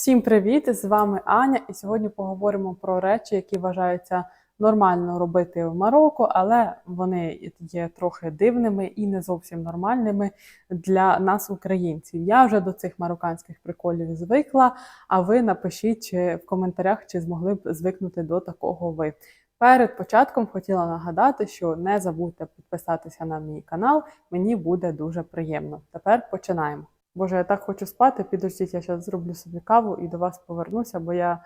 Всім привіт! З вами Аня, і сьогодні поговоримо про речі, які вважаються нормально робити в Марокко, але вони є трохи дивними і не зовсім нормальними для нас, українців. Я вже до цих марокканських приколів звикла. А ви напишіть чи в коментарях, чи змогли б звикнути до такого ви. Перед початком хотіла нагадати, що не забудьте підписатися на мій канал, мені буде дуже приємно. Тепер починаємо. Боже, я так хочу спати. Підождіть, я зараз зроблю собі каву і до вас повернуся, бо я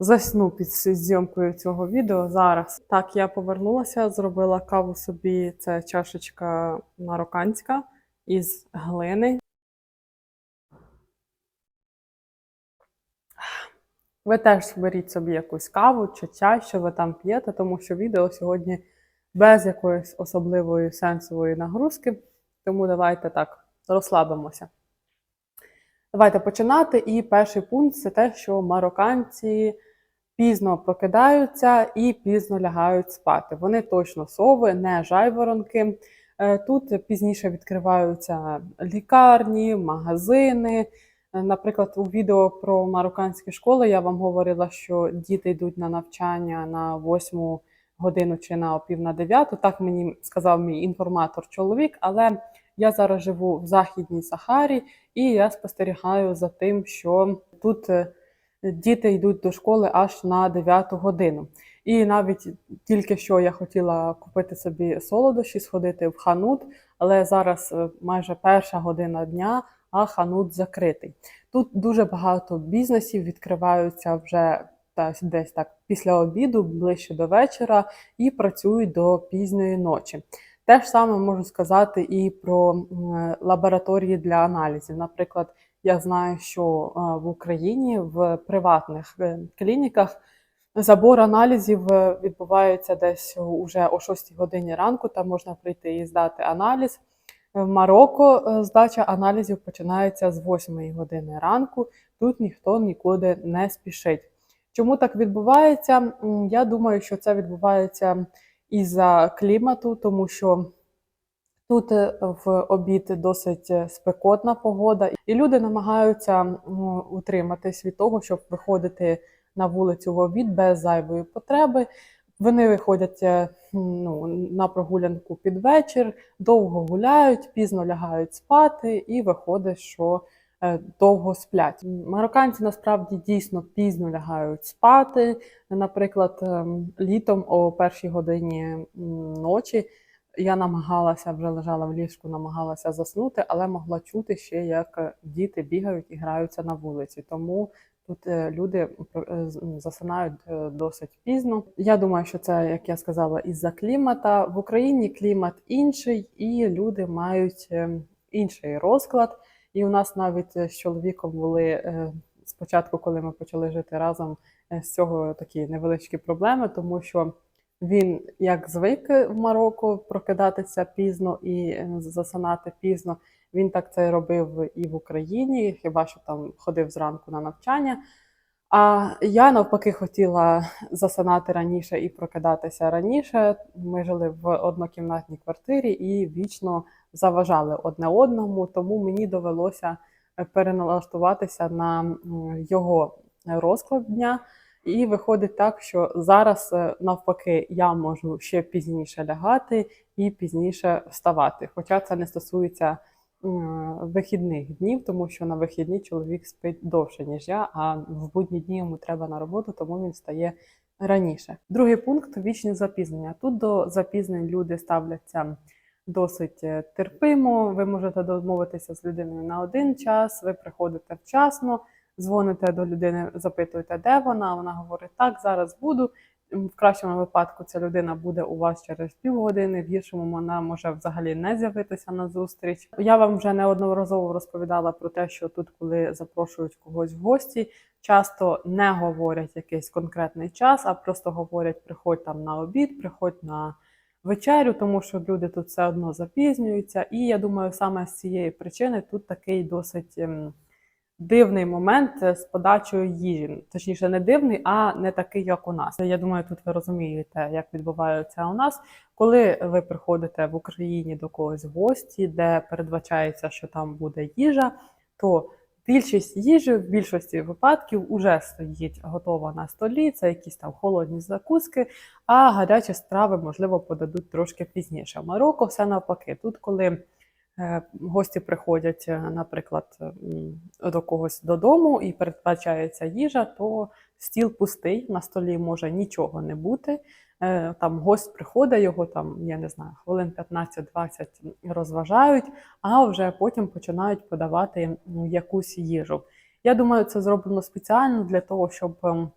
засну під зйомкою цього відео зараз. Так, я повернулася, зробила каву собі. Це чашечка марокканська із глини. Ви теж беріть собі якусь каву чи чай, що ви там п'єте, тому що відео сьогодні без якоїсь особливої сенсової нагрузки. Тому давайте так розслабимося. Давайте починати. І перший пункт це те, що марокканці пізно прокидаються і пізно лягають спати. Вони точно сови, не жайворонки. Е, Тут пізніше відкриваються лікарні, магазини. Е, Наприклад, у відео про марокканські школи я вам говорила, що діти йдуть на навчання на 8 годину чи на пів на 9. Так мені сказав мій інформатор чоловік, але я зараз живу в Західній Сахарі, і я спостерігаю за тим, що тут е, діти йдуть до школи аж на 9 годину. І навіть тільки що я хотіла купити собі солодощі, сходити в ханут, але зараз е, майже перша година дня, а ханут закритий. Тут дуже багато бізнесів відкриваються вже та- десь так після обіду, ближче до вечора, і працюють до пізньої ночі. Те ж саме можу сказати і про лабораторії для аналізів. Наприклад, я знаю, що е, в Україні в приватних е, клініках забор аналізів е, відбувається десь уже о 6 годині ранку. Там можна прийти і здати аналіз. В Марокко е, здача аналізів починається з 8 години ранку. Тут ніхто нікуди не спішить. Чому так відбувається? Я думаю, що це відбувається із-за клімату, тому що тут е, в обід досить е, спекотна погода, і люди намагаються утриматись від того, щоб виходити на вулицю в обід без зайвої потреби. Вони виходять е, ну, на прогулянку під вечір, довго гуляють, пізно лягають спати, і виходить, що довго сплять. Марокканці насправді дійсно пізно лягають спати. Наприклад, ем, літом о першій годині ночі я намагалася вже лежала в ліжку, намагалася заснути, але могла чути ще, як е, діти бігають і граються на вулиці. Тому тут е, люди е, засинають е, досить пізно. Я думаю, що це, як я сказала, із-за клімата. В Україні клімат інший, і люди мають е, інший розклад. І у нас навіть е, з чоловіком були е, спочатку, коли ми почали жити разом, е, з цього такі невеличкі проблеми, тому що він як звик в Марокко прокидатися пізно і засинати пізно. Він так це робив і в Україні, хіба що там ходив зранку на навчання. А я навпаки хотіла засинати раніше і прокидатися раніше. Ми жили в однокімнатній квартирі і вічно заважали одне одному, тому мені довелося е, переналаштуватися на його розклад дня. І виходить так, що зараз е, навпаки я можу ще пізніше лягати і пізніше вставати. Хоча це не стосується вихідних днів, тому що на вихідні чоловік спить довше, ніж я, а в будні дні йому треба на роботу, тому він встає раніше. Другий пункт вічні запізнення. Тут до запізнень люди ставляться досить е, терпимо. Ви можете домовитися з людиною на один час, ви приходите вчасно, дзвоните до людини, запитуєте, де вона. Вона говорить, так, зараз буду. В кращому випадку ця людина буде у вас через півгодини, в гіршому вона може взагалі не з'явитися на зустріч. Я вам вже неодноразово розповідала про те, що тут, коли запрошують когось в гості, часто не говорять якийсь конкретний час, а просто говорять: приходь там на обід, приходь на вечерю, тому що люди тут все одно запізнюються. І я думаю, саме з цієї причини тут такий досить. ем, Дивний момент е, з подачею їжі, точніше, не дивний, а не такий, як у нас. Я думаю, тут ви розумієте, як відбувається у нас. Коли ви приходите в Україні до когось в гості, де передбачається, що там буде їжа, то Більшість їжі в більшості випадків уже стоїть готова на столі. Це якісь там холодні закуски, а гарячі страви, можливо, подадуть трошки пізніше. В Марокко все навпаки. Тут, коли е, гості приходять, е, наприклад, до когось додому і передбачається їжа, то стіл пустий, на столі може нічого не бути. Е, Там гость приходить, його там, я не знаю, хвилин 15-20 розважають, а вже потім починають подавати ну, якусь їжу. Я думаю, це зроблено спеціально для того, щоб ем,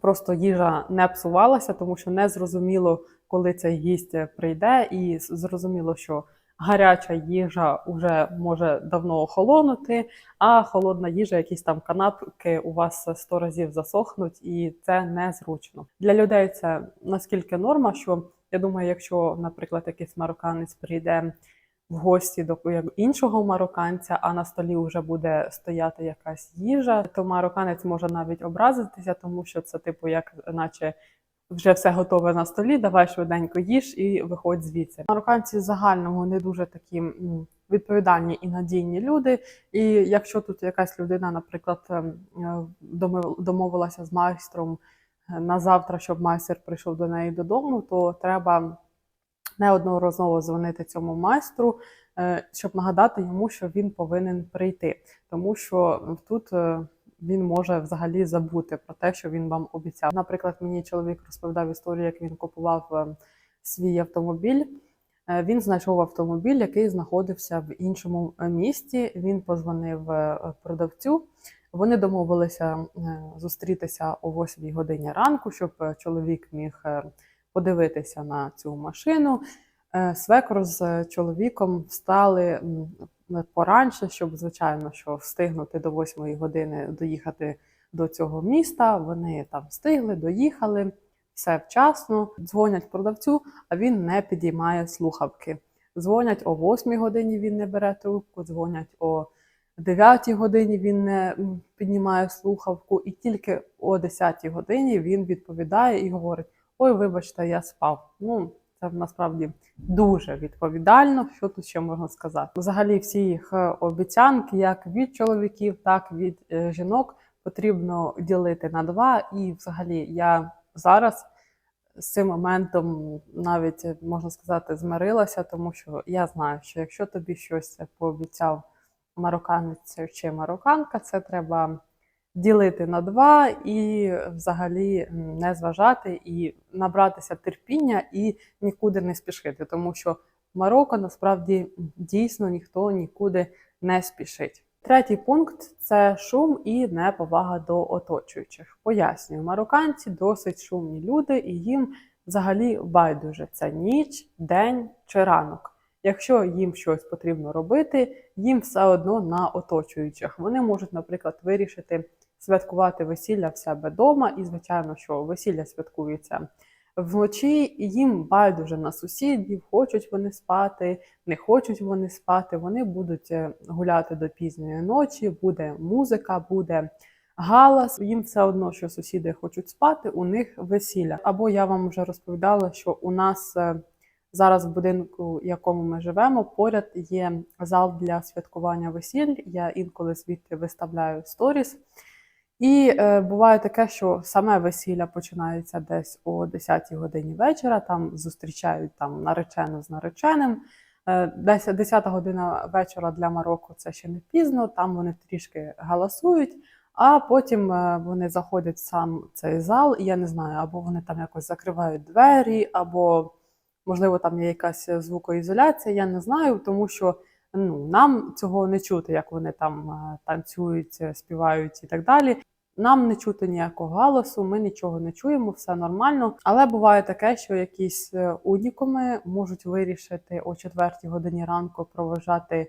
просто їжа не псувалася, тому що не зрозуміло, коли цей гість прийде, і зрозуміло, що гаряча їжа вже може давно охолонути, а холодна їжа, якісь там канапки у вас сто разів засохнуть, і це незручно. Для людей це наскільки норма, що я думаю, якщо, наприклад, якийсь марокканець прийде в гості до іншого марокканця, а на столі вже буде стояти якась їжа, то марокканець може навіть образитися, тому що це, типу, як наче вже все готове на столі, давай швиденько їж і виходь звідси. Марокканці в загальному не дуже такі відповідальні і надійні люди. І якщо тут якась людина, наприклад, ем, е, домовилася з майстром е, на завтра, щоб майстер прийшов до неї додому, то треба неодноразово дзвонити цьому майстру, е, щоб нагадати йому, що він повинен прийти, тому що тут він може взагалі забути про те, що він вам обіцяв. Наприклад, мені чоловік розповідав історію, як він купував е, свій автомобіль. Е, Він знайшов автомобіль, який знаходився в іншому е, місті. Він позвонив продавцю. Вони домовилися зустрітися о 8 годині ранку, щоб чоловік міг подивитися на цю машину. Е, Свекор з чоловіком встали поранше, щоб, звичайно, що встигнути до 8 години доїхати до цього міста. Вони там встигли, доїхали, все вчасно. Дзвонять продавцю, а він не підіймає слухавки. Дзвонять о 8 годині, він не бере трубку, дзвонять о 9 годині він не піднімає слухавку, і тільки о 10 годині він відповідає і говорить: Ой, вибачте, я спав. Ну, це насправді дуже відповідально. Що тут ще можна сказати? Взагалі, всі їх е, обіцянки, як від чоловіків, так і від е, жінок, потрібно ділити на два. І, взагалі, я зараз з цим моментом навіть е, можна сказати змирилася, тому що я знаю, що якщо тобі щось пообіцяв марокканець чи марокканка, це треба ділити на два і взагалі не зважати і набратися терпіння і нікуди не спішити, тому що в Марокко насправді дійсно ніхто нікуди не спішить. Третій пункт це шум і неповага до оточуючих. Пояснюю, марокканці досить шумні люди, і їм взагалі байдуже це ніч, день чи ранок. Якщо їм щось потрібно робити, їм все одно на оточуючих. Вони можуть, наприклад, вирішити святкувати весілля в себе вдома, і звичайно, що весілля святкується вночі, і їм байдуже на сусідів, хочуть вони спати, не хочуть вони спати. Вони будуть е, гуляти до пізньої ночі, буде музика, буде галас. Їм все одно, що сусіди хочуть спати, у них весілля. Або я вам вже розповідала, що у нас. Зараз в будинку, в якому ми живемо, поряд є зал для святкування весіль. Я інколи звідти виставляю сторіс. І е, буває таке, що саме весілля починається десь о 10-й годині вечора. Там зустрічають там наречену з нареченим. Е, десь 10 година вечора для Марокко це ще не пізно. Там вони трішки галасують, а потім е, вони заходять в сам цей зал, і я не знаю, або вони там якось закривають двері, або можливо там є якась звукоізоляція. Я не знаю, тому що ну, нам цього не чути, як вони там е, танцюють, е, співають і так далі. Нам не чути ніякого галасу, ми нічого не чуємо, все нормально. Але буває таке, що якісь унікоми можуть вирішити о 4 годині ранку проважати е,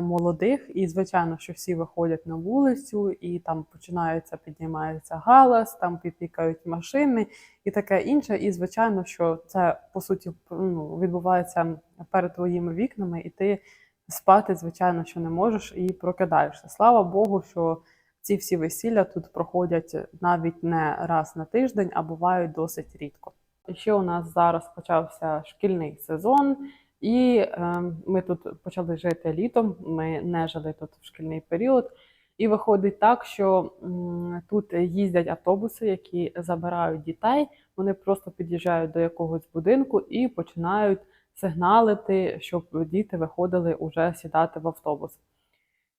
молодих. І, звичайно, що всі виходять на вулицю, і там починається, піднімається галас, там піпікають машини і таке інше. І, звичайно, що це по суті ну, відбувається перед твоїми вікнами, і ти спати, звичайно, що не можеш і прокидаєшся. Слава Богу, що ці всі весілля тут проходять навіть не раз на тиждень, а бувають досить рідко. Ще у нас зараз почався шкільний сезон, і е, ми тут почали жити літом. Ми не жили тут в шкільний період. І виходить так, що м, тут їздять автобуси, які забирають дітей. Вони просто під'їжджають до якогось будинку і починають сигналити, щоб діти виходили уже сідати в автобус.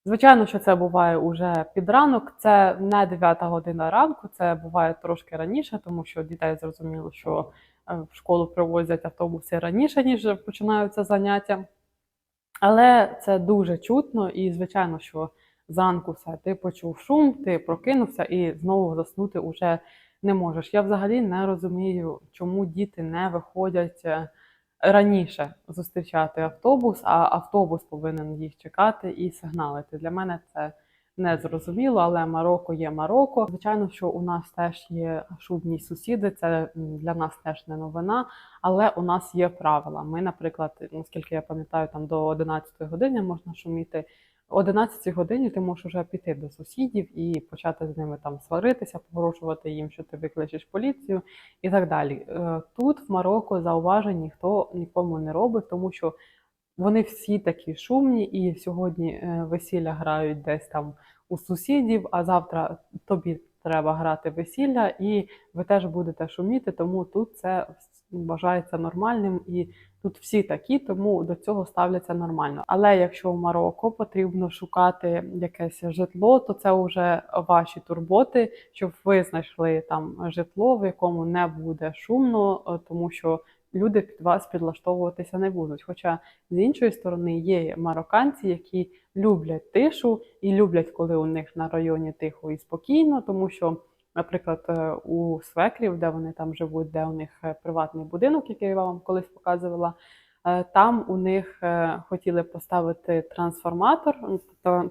Звичайно, що це буває уже під ранок. Це не 9 година ранку, це буває трошки раніше, тому що дітей зрозуміло, що в школу привозять автобуси раніше, ніж починаються заняття. Але це дуже чутно, і звичайно, що зранку все, ти почув шум, ти прокинувся і знову заснути уже не можеш. Я взагалі не розумію, чому діти не виходять е, раніше зустрічати автобус, а автобус повинен їх чекати і сигналити. Для мене це не зрозуміло, але Марокко є Марокко. Звичайно, що у нас теж є шубні сусіди, це для нас теж не новина, але у нас є правила. Ми, наприклад, наскільки я пам'ятаю, там до 11 години можна шуміти. О 11 годині ти можеш вже піти до сусідів і почати з ними там сваритися, погрожувати їм, що ти викличеш поліцію і так далі. Е, Тут в Марокко зауважень ніхто нікому не робить, тому що вони всі такі шумні, і сьогодні е, весілля грають десь там у сусідів, а завтра тобі треба грати весілля, і ви теж будете шуміти, тому тут це вважається нормальним і тут всі такі, тому до цього ставляться нормально. Але якщо в Марокко потрібно шукати якесь житло, то це вже ваші турботи, щоб ви знайшли там житло, в якому не буде шумно, е, тому що люди під вас підлаштовуватися не будуть. Хоча з іншої сторони є марокканці, які люблять тишу і люблять, коли у них на районі тихо і спокійно, тому що. Наприклад, е, у свекрів, де вони там живуть, де у них е, приватний будинок, який я вам колись показувала, там у них е, хотіли поставити трансформатор,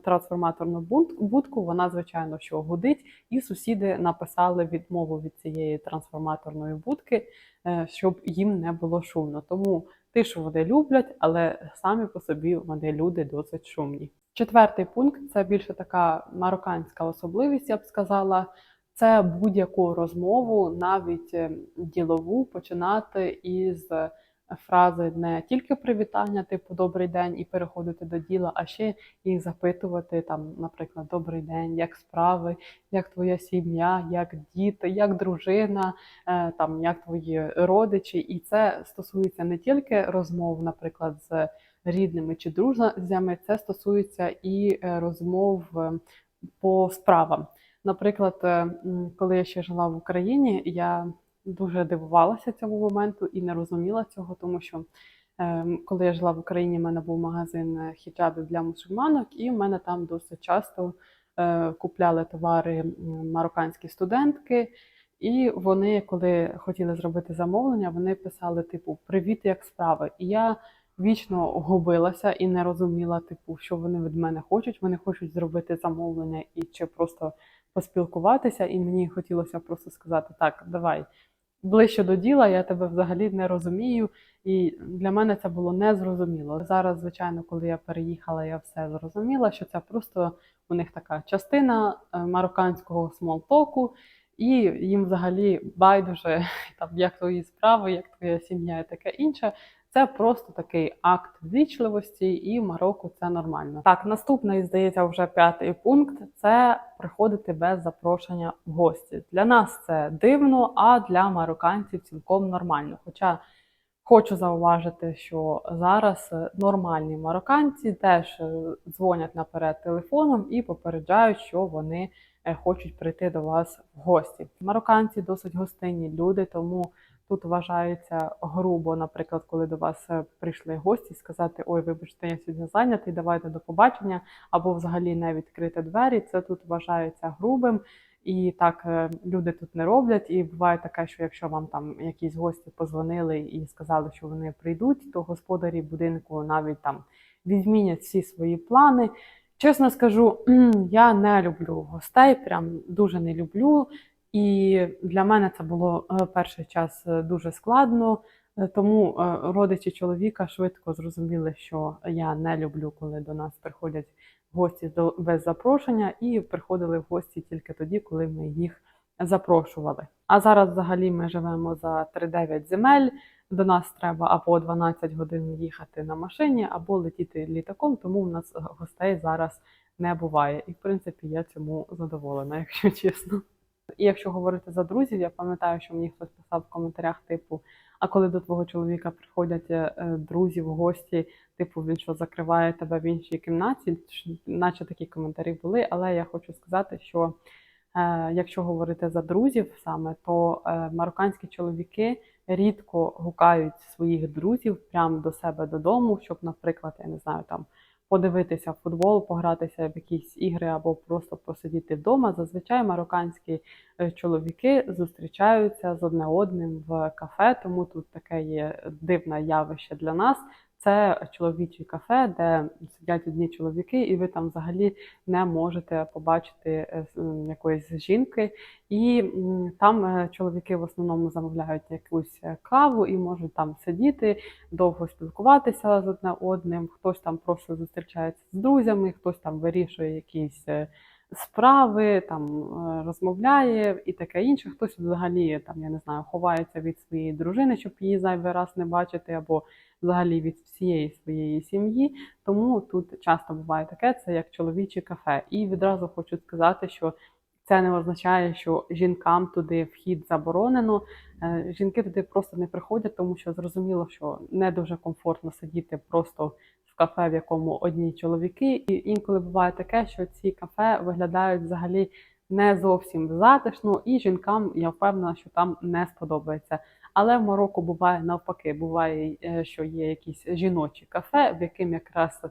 трансформаторну бунт- будку. Вона, звичайно, що гудить, і сусіди написали відмову від цієї трансформаторної будки, е, щоб їм не було шумно. Тому тишу вони люблять, але самі по собі вони люди досить шумні. Четвертий пункт це більше така марокканська особливість, я б сказала. Це будь-яку розмову, навіть е, ділову, починати із е, фрази не тільки привітання, типу добрий день, і переходити до діла, а ще їх запитувати там, наприклад, добрий день, як справи, як твоя сім'я, як діти, як дружина, е, там як твої родичі. І це стосується не тільки розмов, наприклад, з рідними чи друзями, це стосується і е, розмов е, по справам. Наприклад, коли я ще жила в Україні, я дуже дивувалася цьому моменту і не розуміла цього, тому що е, коли я жила в Україні, в мене був магазин е, хіджабів для мусульманок, і в мене там досить часто е, купляли товари марокканські студентки. І вони, коли хотіли зробити замовлення, вони писали, типу, Привіт, як справи. І я вічно губилася і не розуміла, типу, що вони від мене хочуть. Вони хочуть зробити замовлення і чи просто поспілкуватися, і мені хотілося просто сказати: так, давай ближче до діла, я тебе взагалі не розумію. І для мене це було незрозуміло. Зараз, звичайно, коли я переїхала, я все зрозуміла, що це просто у них така частина е, марокканського смолтоку, і їм взагалі байдуже там як твої справи, як твоя сім'я і таке інше. Це просто такий акт ввічливості, і в Марокко це нормально. Так, наступний, здається, вже п'ятий пункт це приходити без запрошення в гості. Для нас це дивно, а для марокканців цілком нормально. Хоча хочу зауважити, що зараз нормальні марокканці теж е, дзвонять наперед телефоном і попереджають, що вони е, хочуть прийти до вас в гості. Марокканці досить гостинні люди, тому тут вважається грубо, наприклад, коли до вас е, прийшли гості, сказати: Ой, вибачте, я сьогодні зайнятий, давайте до побачення, або взагалі не відкрити двері. Це тут вважається грубим. І так е, люди тут не роблять. І буває таке, що якщо вам там якісь гості позвонили і сказали, що вони прийдуть, то господарі будинку навіть там відмінять всі свої плани. Чесно скажу, я не люблю гостей, прям дуже не люблю. І для мене це було е, перший час е, дуже складно. Е, Тому родичі чоловіка швидко зрозуміли, що я не люблю, коли до нас приходять гості до- без запрошення, і приходили в гості тільки тоді, коли ми їх запрошували. А зараз взагалі ми живемо за 3-9 земель. До нас треба або 12 годин їхати на машині, або летіти літаком, тому в нас гостей зараз не буває. І в принципі я цьому задоволена, якщо чесно. І якщо говорити за друзів, я пам'ятаю, що мені хтось писав в коментарях, типу, а коли до твого чоловіка приходять е, друзі в гості, типу, він що закриває тебе в іншій кімнаті, наче такі коментарі були, але я хочу сказати, що е, якщо говорити за друзів саме, то е, марокканські чоловіки рідко гукають своїх друзів прямо до себе додому, щоб, наприклад, я не знаю, там подивитися футбол, погратися в якісь ігри або просто посидіти вдома. Зазвичай марокканські е, чоловіки зустрічаються з одне одним в кафе, тому тут таке є дивне явище для нас. Це чоловіче кафе, де сидять одні чоловіки, і ви там взагалі не можете побачити е, якоїсь жінки. І там е, чоловіки в основному замовляють якусь е, каву і можуть там сидіти, довго спілкуватися з одне одним. Хтось там просто зустрічається з друзями, хтось там вирішує якісь справи, там е, розмовляє і таке інше. Хтось взагалі там, я не знаю, ховається від своєї дружини, щоб її зайвий раз не бачити, або взагалі від всієї своєї сім'ї. Тому тут часто буває таке, це як чоловіче кафе. І відразу хочу сказати, що це не означає, що жінкам туди вхід заборонено. Е, Жінки туди просто не приходять, тому що зрозуміло, що не дуже комфортно сидіти просто кафе, в якому одні чоловіки. І інколи буває таке, що ці кафе виглядають взагалі не зовсім затишно, і жінкам я впевнена, що там не сподобається. Але в Марокко буває навпаки, буває, е, що є якісь жіночі кафе, в яким якраз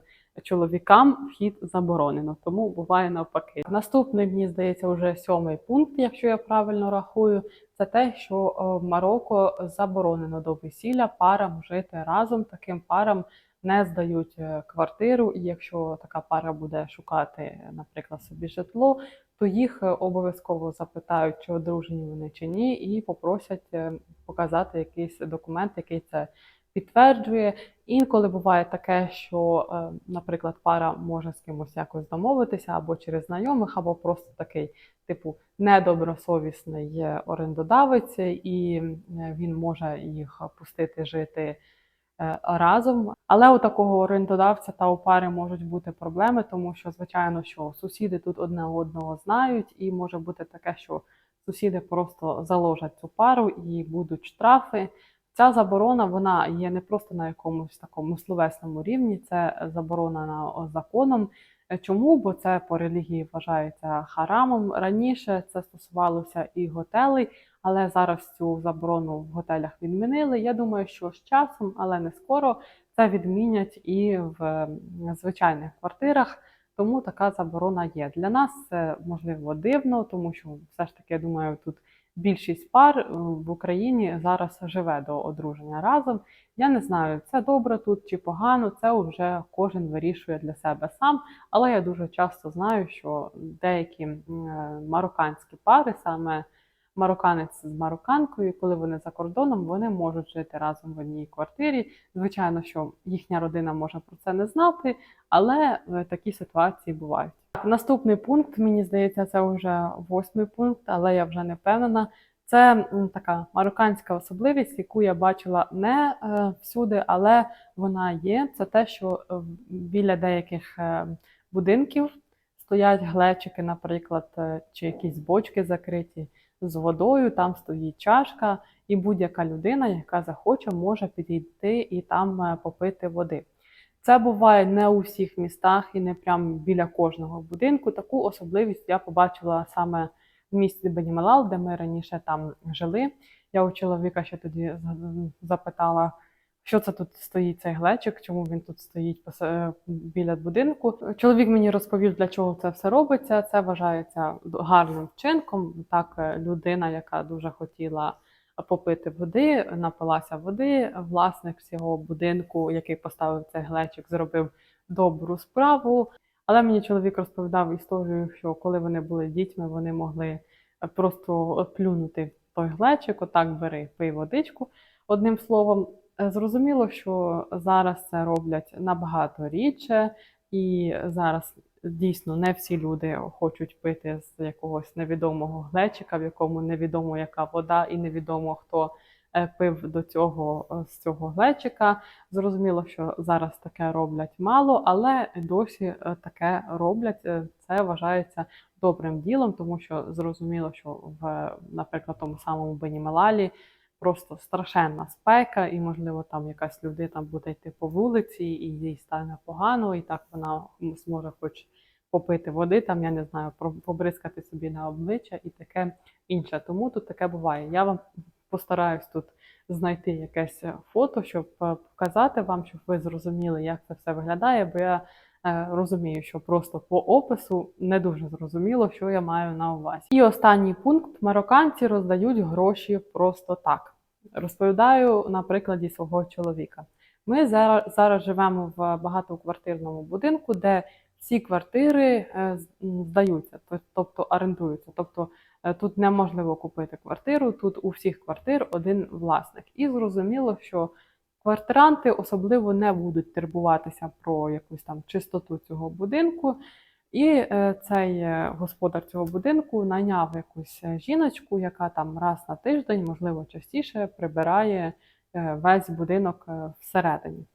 чоловікам вхід заборонено, тому буває навпаки. Наступний, мені здається, вже сьомий пункт, якщо я правильно рахую, це те, що е, в Марокко заборонено до весілля парам жити разом. Таким парам не здають е, квартиру, і якщо така пара буде шукати, наприклад, собі житло, то їх е, обов'язково запитають, чи одружені вони чи ні, і попросять е, показати якийсь документ, який це підтверджує. Інколи буває таке, що, наприклад, пара може з кимось якось домовитися або через знайомих, або просто такий, типу, недобросовісний орендодавець, і він може їх пустити жити разом. Але у такого орендодавця та у пари можуть бути проблеми, тому що, звичайно, що сусіди тут одне одного знають, і може бути таке, що сусіди просто заложать цю пару і будуть штрафи. Ця заборона вона є не просто на якомусь такому словесному рівні, це заборонена законом. Е, Чому? Бо це по релігії вважається харамом. Раніше це стосувалося і готелей, але зараз цю заборону в готелях відмінили. Я думаю, що з часом, але не скоро, це відмінять і в звичайних квартирах. Тому така заборона є. Для нас можливо дивно, тому що все ж таки, я думаю, тут більшість пар е, в Україні зараз живе до одруження разом. Я не знаю, це добре тут чи погано, це вже кожен вирішує для себе сам. Але я дуже часто знаю, що деякі е, марокканські пари, саме марокканець з марокканкою, коли вони за кордоном, вони можуть жити разом в одній квартирі. Звичайно, що їхня родина може про це не знати, але е, такі ситуації бувають. Наступний пункт, мені здається, це вже восьмий пункт, але я вже не впевнена. Це така марокканська особливість, яку я бачила не е, всюди, але вона є. Це те, що е, біля деяких будинків стоять глечики, наприклад, чи якісь бочки закриті з водою, там стоїть чашка, і будь-яка людина, яка захоче, може підійти і там е, попити води. Це буває не у всіх містах і не прямо біля кожного будинку. Таку особливість я побачила саме в місті Бенімалал, де ми раніше там жили. Я у чоловіка ще тоді запитала, що це тут стоїть цей глечик, чому він тут стоїть е, біля будинку. Чоловік мені розповів, для чого це все робиться. Це вважається гарним вчинком. Так, е, людина, яка дуже хотіла попити води, напилася води. Власник цього будинку, який поставив цей глечик, зробив добру справу. Але мені чоловік розповідав історію, що коли вони були дітьми, вони могли просто плюнути той глечик, отак бери, пий водичку. Одним словом, зрозуміло, що зараз це роблять набагато рідше, і зараз дійсно не всі люди хочуть пити з якогось невідомого глечика, в якому невідомо яка вода і невідомо хто е, пив до цього е, з цього глечика. Зрозуміло, що зараз таке роблять мало, але досі е, таке роблять. Це вважається добрим ділом, тому що зрозуміло, що в, наприклад, тому самому Бенімелалі просто страшенна спека, і, можливо, там якась людина буде йти по вулиці, і їй стане погано, і так вона зможе хоч попити води, там, я не знаю, побризкати собі на обличчя і таке інше. Тому тут таке буває. Я вам постараюсь тут знайти якесь фото, щоб е, показати вам, щоб ви зрозуміли, як це все виглядає, бо я розумію, що просто по опису не дуже зрозуміло, що я маю на увазі. І останній пункт: марокканці роздають гроші просто так. Розповідаю на прикладі свого чоловіка. Ми зараз, зараз живемо в багатоквартирному будинку, де всі квартири е, здаються, тобто орендуються. Тобто е, тут неможливо купити квартиру, тут у всіх квартир один власник. І зрозуміло, що квартиранти особливо не будуть турбуватися про якусь там чистоту цього будинку. І е, цей е, господар цього будинку найняв якусь е, жіночку, яка там раз на тиждень, можливо, частіше прибирає весь будинок всередині.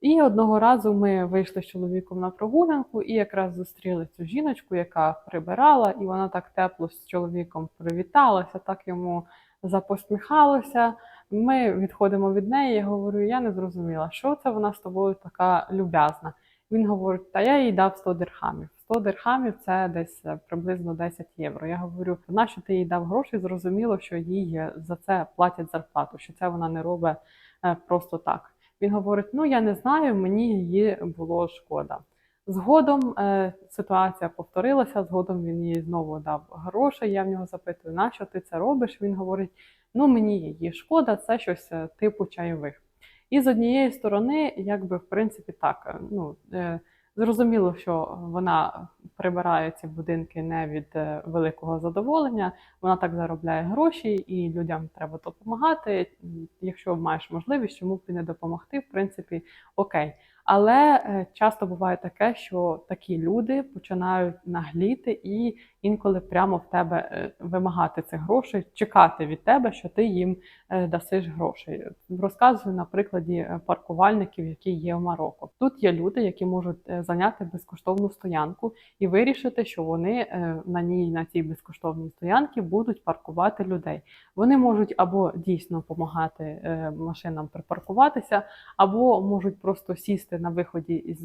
І одного разу ми вийшли з чоловіком на прогулянку і якраз зустріли цю жіночку, яка прибирала, і вона так тепло з чоловіком привіталася, так йому запосміхалася. Ми відходимо від неї. Я говорю: я не зрозуміла, що це вона з тобою така люб'язна. Він говорить: Та я їй дав 100 дирхамів. 100 дирхамів це десь е, приблизно 10 євро. Я говорю, нащо ти їй дав гроші? Зрозуміло, що їй е, за це платять зарплату, що це вона не робить е, просто так. Він говорить: ну я не знаю, мені її було шкода. Згодом е, ситуація повторилася. Згодом він їй знову дав гроші. Я в нього запитую, нащо ти це робиш? Він говорить: ну мені її шкода, це щось е, типу чайових. І з однієї сторони, якби в принципі так, е, ну е, зрозуміло, що вона прибирає ці будинки не від великого задоволення. Вона так заробляє гроші, і людям треба допомагати. Якщо маєш можливість, чому б і не допомогти, в принципі, окей. Але е, часто буває таке, що такі люди починають нагліти і інколи прямо в тебе е, вимагати цих грошей, чекати від тебе, що ти їм е, дасиш грошей. Розказую на прикладі паркувальників, які є в Марокко. Тут є люди, які можуть зайняти безкоштовну стоянку і вирішити, що вони на ній на цій безкоштовній стоянці будуть паркувати людей. Вони можуть або дійсно допомагати машинам припаркуватися, або можуть просто сісти на виході з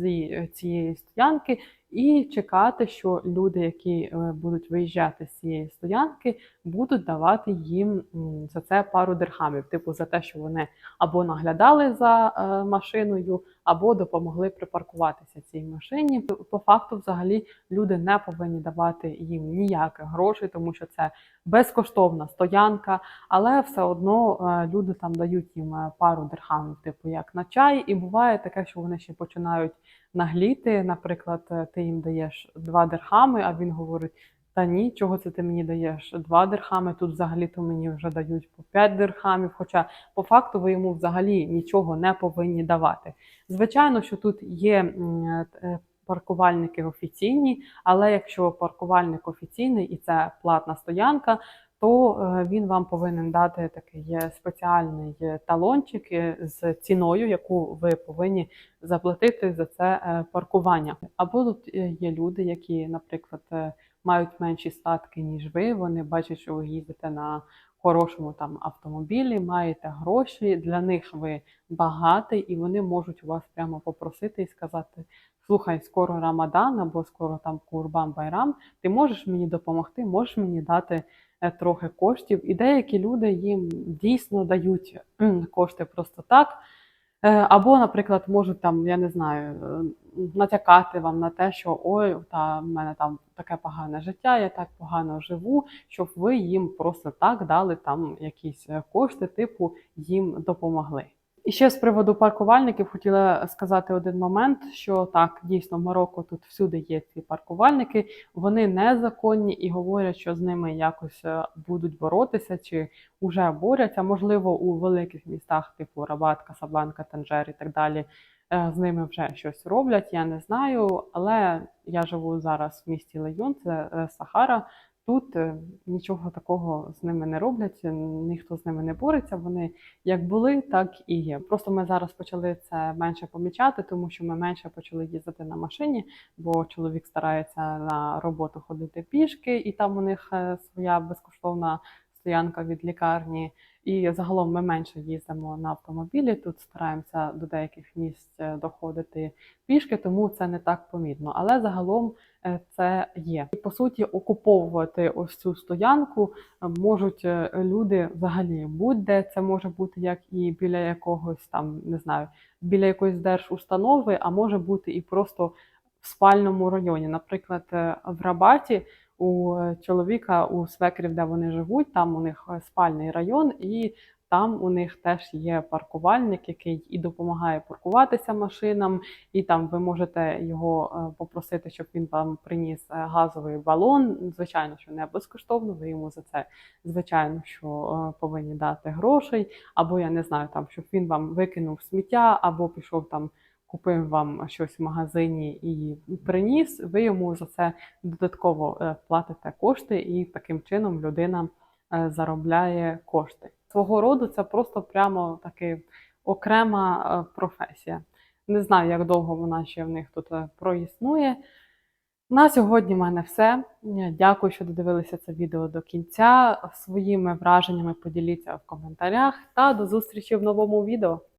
цієї стоянки і чекати, що люди, які е, будуть виїжджати з цієї стоянки, будуть давати їм за це пару дирхамів, типу за те, що вони або наглядали за е, машиною, або допомогли припаркуватися цій машині. По факту, взагалі, люди не повинні давати їм ніяких грошей, тому що це безкоштовна стоянка, але все одно е, люди там дають їм е, пару дирхамів, типу як на чай, і буває таке, що вони ще починають нагліти. Наприклад, е, ти їм даєш два дирхами, а він говорить. Та ні, чого це ти мені даєш два дирхами? Тут взагалі-то мені вже дають по 5 дирхамів. Хоча по факту ви йому взагалі нічого не повинні давати. Звичайно, що тут є е, паркувальники офіційні, але якщо паркувальник офіційний і це платна стоянка, то е, він вам повинен дати такий е, спеціальний е, талончик е, з ціною, яку ви повинні заплатити за це е, паркування. Або тут е, є люди, які, наприклад, е, мають менші статки, ніж ви. Вони бачать, що ви їздите на хорошому там автомобілі, маєте гроші. Для них ви багатий, і вони можуть у вас прямо попросити і сказати: слухай, скоро Рамадан або скоро там Курбан Байрам, ти можеш мені допомогти, можеш мені дати е, трохи коштів. І деякі люди їм дійсно дають кошти просто так. Е, Або, наприклад, можуть там, я не знаю, е, натякати вам на те, що ой, та в мене там таке погане життя, я так погано живу, щоб ви їм просто так дали там якісь е, кошти, типу їм допомогли. І ще з приводу паркувальників хотіла сказати один момент, що так, дійсно, в Марокко тут всюди є ці паркувальники, вони незаконні і говорять, що з ними якось е, будуть боротися чи вже борються. Можливо, у великих містах, типу Рабат, Касабланка, Танжер і так далі, е, з ними вже щось роблять. Я не знаю, але я живу зараз в місті Лейон, це е, Сахара. Тут е, нічого такого з ними не роблять, ніхто з ними не бореться. Вони як були, так і є. Просто ми зараз почали це менше помічати, тому що ми менше почали їздити на машині, бо чоловік старається на роботу ходити пішки, і там у них е, своя безкоштовна стоянка від лікарні. І загалом ми менше їздимо на автомобілі. Тут стараємося до деяких місць е, доходити пішки, тому це не так помітно. Але загалом е, це є. І по суті, окуповувати ось цю стоянку е, можуть люди взагалі будь-де. Це може бути як і біля якогось там, не знаю, біля якоїсь держустанови, а може бути і просто в спальному районі. Наприклад, в Рабаті у чоловіка у свекрів, де вони живуть, там у них е, спальний район, і там у них теж є паркувальник, який і допомагає паркуватися машинам, і там ви можете його е, попросити, щоб він вам приніс е, газовий балон. Звичайно, що не безкоштовно. Ви йому за це звичайно, що повинні дати грошей, або я не знаю, там щоб він вам викинув сміття, або пішов там. Купив вам щось в магазині і приніс, ви йому за це додатково е, платите кошти, і таким чином людина е, заробляє кошти. Свого роду це просто прямо таки окрема е, професія. Не знаю, як довго вона ще в них тут проіснує. На сьогодні в мене все. Дякую, що додивилися це відео до кінця. Своїми враженнями поділіться в коментарях та до зустрічі в новому відео.